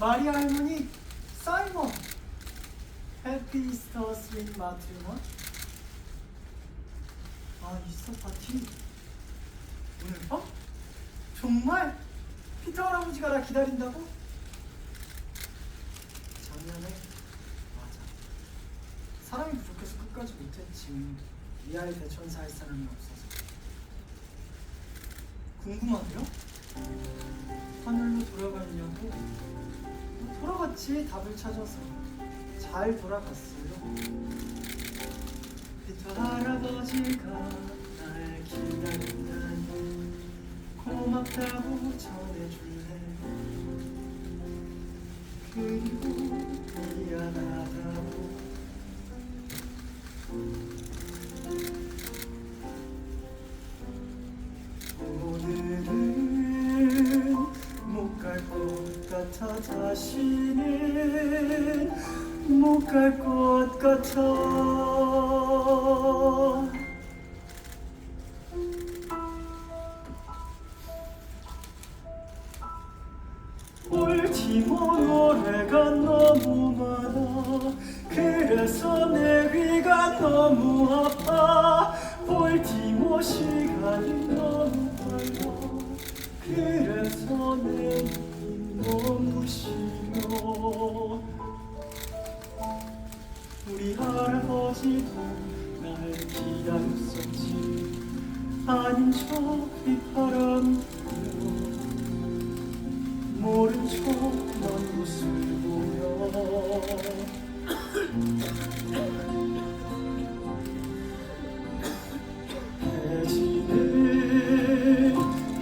마리아 할머니 사이먼 해피 이스터 스윗 마트리먼 아 이스터 파티 오늘 밤? 정말 피터 할아버지가 나 기다린다고? 작년에 맞아 사람이 부족해서 끝까지 못했지 이 아이 대천사 할 사람이 없어서 궁금하대요? 하늘로 돌아가려고 돌아갔지 답을 찾아서 잘 돌아갔어요. 피터 할아버지가 날 기다린다니 고맙다고 전해줄래? 그리고 것 같아 다시는 못갈 것 같아. 볼티모 노래가 너무 많아. 그래서 내 귀가 너무 아파. 볼티모 시간이 너무 빨라. 그래서 내 할아버지도 날 기다렸었지. 아닌 척 휘파람 불어 모른 척만 모습 보여 해지는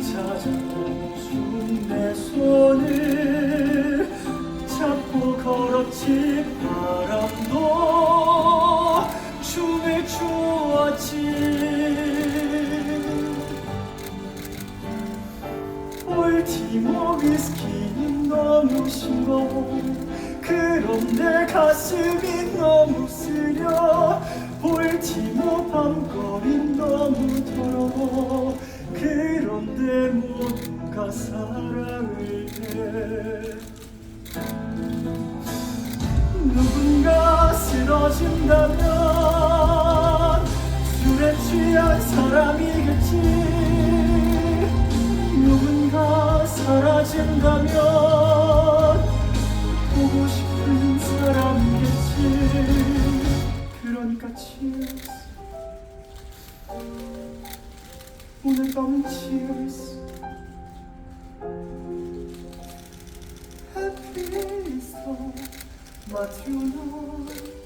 찾아준 내 손을 잡고 걸었지 바람 티모 위스키는 너무 싱거워 내 가슴이 너무 쓰려. 볼티모 밤거린 너무 더러워. 그런데 모두가 사랑을 해. 누군가 쓰러진다면 술에 취한 사람이 사라진다면 보고 싶은 사람이겠지 그러니까 cheers 오늘 밤은 Happy Easter 마티오노